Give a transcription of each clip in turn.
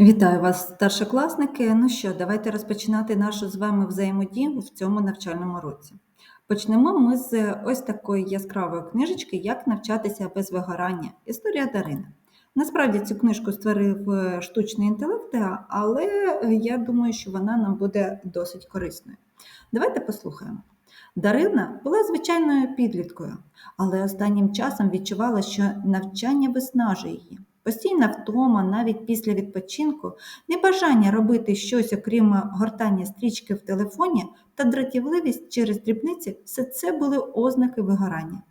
Вітаю вас, старшокласники. Ну що, давайте розпочинати нашу з вами взаємодію в цьому навчальному році. Почнемо ми з ось такої яскравої книжечки Як навчатися без вигорання. Історія Дарини. Насправді цю книжку створив е, штучний інтелект, але е, я думаю, що вона нам буде досить корисною. Давайте послухаємо. Дарина була звичайною підліткою, але останнім часом відчувала, що навчання виснажує її. Постійна втома, навіть після відпочинку, небажання робити щось, окрім гортання стрічки в телефоні та дратівливість через дрібниці все це були ознаки вигорання.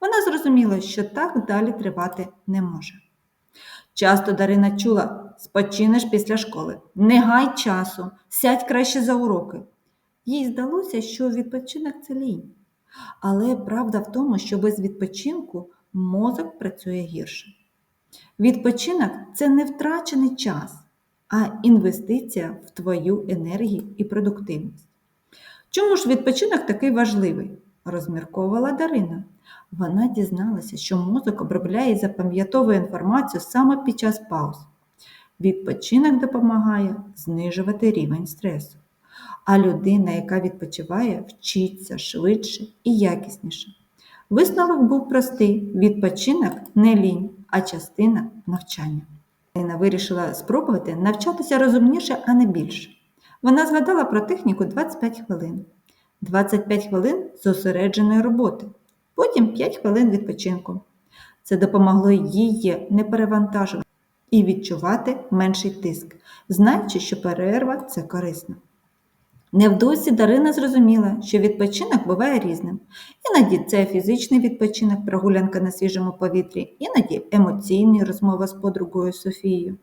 Вона зрозуміла, що так далі тривати не може. Часто Дарина чула спочинеш після школи, не гай часу, сядь краще за уроки. Їй здалося, що відпочинок це лінь. Але правда в тому, що без відпочинку мозок працює гірше. Відпочинок це не втрачений час, а інвестиція в твою енергію і продуктивність. Чому ж відпочинок такий важливий? розмірковувала Дарина. Вона дізналася, що мозок обробляє і запам'ятовує інформацію саме під час пауз. Відпочинок допомагає знижувати рівень стресу. А людина, яка відпочиває, вчиться швидше і якісніше. Висновок був простий: відпочинок не лінь, а частина навчання. Ліна вирішила спробувати навчатися розумніше, а не більше. Вона згадала про техніку 25 хвилин, 25 хвилин зосередженої роботи, потім 5 хвилин відпочинку. Це допомогло їй не перевантажувати і відчувати менший тиск, знаючи, що перерва це корисно. Невдовзі Дарина зрозуміла, що відпочинок буває різним. Іноді це фізичний відпочинок, прогулянка на свіжому повітрі, іноді емоційні розмова з подругою Софією.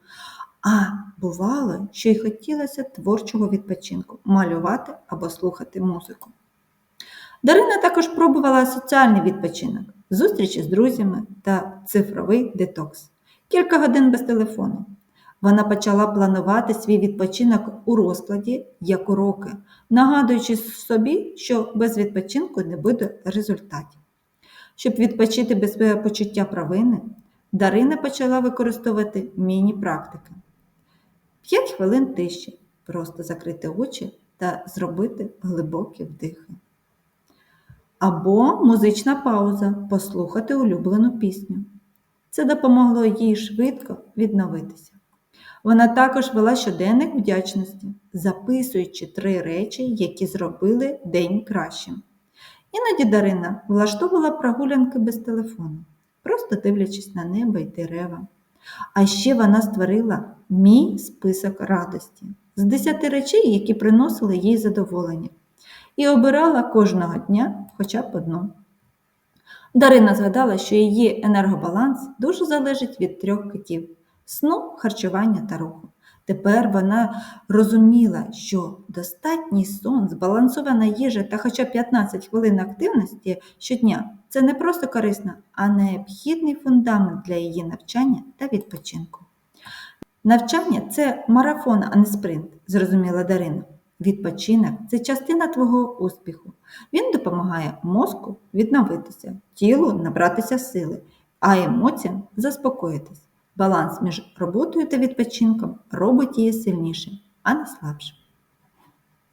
А бувало, що й хотілося творчого відпочинку малювати або слухати музику. Дарина також пробувала соціальний відпочинок, зустрічі з друзями та цифровий детокс. Кілька годин без телефону. Вона почала планувати свій відпочинок у розкладі як уроки, нагадуючи собі, що без відпочинку не буде результатів. Щоб відпочити без почуття провини, Дарина почала використовувати міні-практики. 5 хвилин тиші, просто закрити очі та зробити глибокі вдихи. Або музична пауза послухати улюблену пісню. Це допомогло їй швидко відновитися. Вона також вела щоденник вдячності, записуючи три речі, які зробили день кращим. Іноді Дарина влаштовувала прогулянки без телефону, просто дивлячись на небо й дерева. А ще вона створила мій список радості з 10 речей, які приносили їй задоволення, і обирала кожного дня хоча б одну. Дарина згадала, що її енергобаланс дуже залежить від трьох китів сну, харчування та руху. Тепер вона розуміла, що достатній сон, збалансована їжа та хоча б 15 хвилин активності щодня це не просто корисно, а необхідний фундамент для її навчання та відпочинку. Навчання це марафон, а не спринт, зрозуміла Дарина. Відпочинок це частина твого успіху. Він допомагає мозку відновитися, тілу набратися сили, а емоціям заспокоїтись. Баланс між роботою та відпочинком робить її сильнішим, а не слабшим.